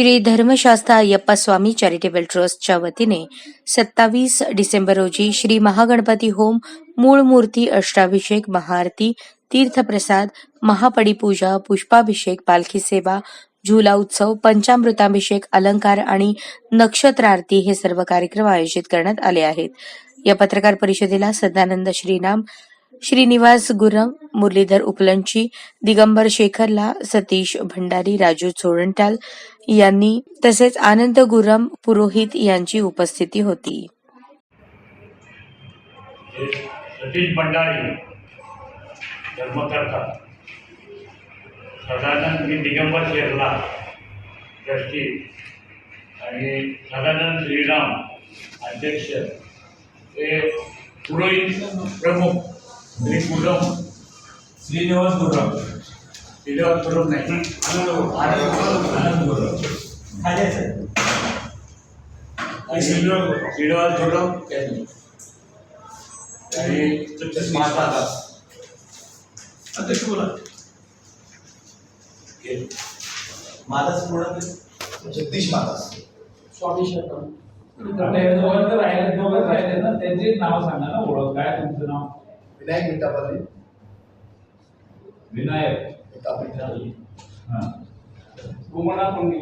श्री धर्मशास्त्र अय्यप्पा स्वामी चॅरिटेबल ट्रस्टच्या वतीने सत्तावीस डिसेंबर रोजी श्री महागणपती होम मूळ मूर्ती अष्टाभिषेक महाआरती तीर्थप्रसाद महापडीपूजा पुष्पाभिषेक पालखी सेवा झुला उत्सव पंचामृताभिषेक अलंकार आणि नक्षत्र आरती हे सर्व कार्यक्रम आयोजित करण्यात आले आहेत. या पत्रकार परिषदेला सदानंद श्रीनाम श्रीनिवास गुरंग मुरलीधर उपलंची दिगंबर शेखरला सतीश भंडारी राजू चोरंटाल यांनी तसेच आनंद गुरम पुरोहित यांची उपस्थिती होती. सतीश भंडारी धर्मकर्ता सदानंद मी दिगंबर शेरला ट्रस्टी आणि सदानंद श्रीराम अध्यक्ष हे पुरोहित प्रमुख श्री गुरम श्रीनिवास गुरव श्रीनिवास गुरम नाही. आनंद गुरव खाली आहे सर. श्रीनिवास गुरम आणि अध्यक्ष बोला. माझाच पूर्ण जगदीश मातास हे दोघं तर राहिले दोघं राहिले ना. त्यांचे नाव सांगा ना ओळख. काय तुमचं नाव? विनायक मिठापाले विनायक मिठापाले हा. गोमनाथ कोंडी.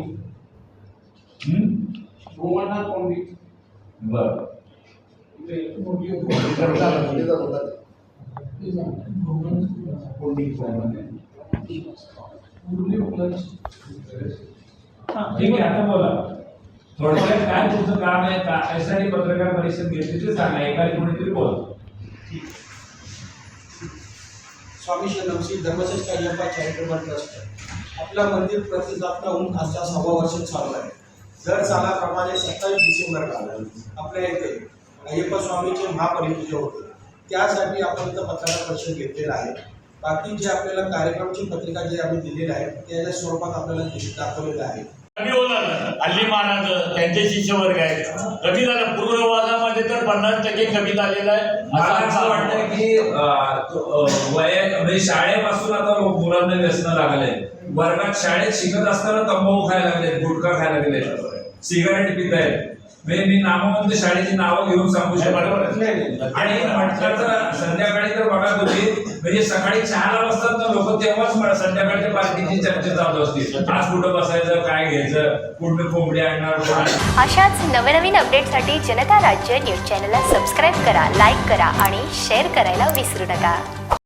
हम्म? गोमनाथ कोंडी. बरं. इथे मोठी. ठीक आहे आता बोला. थोडक्यात काय तुमचं काम आहे? का यासाठी पत्रकार परिषद घेतली ते सांगा. एकाने कोणीतरी बोला. स्वामी शरणम श्री धर्मश्रेष्ठ अय्यप्पा चॅरिटेबल ट्रस्ट आपलं मंदिर प्रतिष्ठापना होऊन आजच्या सव्वा वर्ष चालू आहे. दर सालाप्रमाणे सत्तावीस डिसेंबरला आपल्या इथे अय्यप्पा स्वामीचे महापरिपूजा होते. त्यासाठी आपण इथं पत्रकार परिषद घेतलेला आहे. बाकी जे आपल्याला कार्यक्रमची पत्रिका जे आम्ही दिलेल्या आहेत त्याच्या स्वरूपात आपल्याला दाखवलेलं आहे. कमी होणार. हल्ली महाराज त्यांचे शिष्य वर्ग आहेत. कमी झालं. पूर्ववादामध्ये तर पन्नास टक्के कमी झालेलं आहे. मला असा वाटतं की अं, तो, अं, वय म्हणजे शाळेपासून आता मुलांना व्यसन लागले. वर्गात शाळेत शिकत असताना तंबाखू खायला लागले गुटखा खायला लागले सिगारेट पित आहेत म्हणजे मी नामवंत शाळेची नावं घेऊन सांगू शकतो. आणि म्हटलं संध्याकाळी तर बघा तुम्ही म्हणजे सकाळी चहाला बसतात ना लोक तेव्हाच संध्याकाळच्या पार्टीची चर्चा चालू असते. आज कुठं बसायचं काय घ्यायचं कुठं कोंबडी आणणार. अशाच नवनवीन अपडेटसाठी जनता राज्य न्यूज चॅनलला सबस्क्राईब करा लाईक करा आणि शेअर करायला विसरू नका.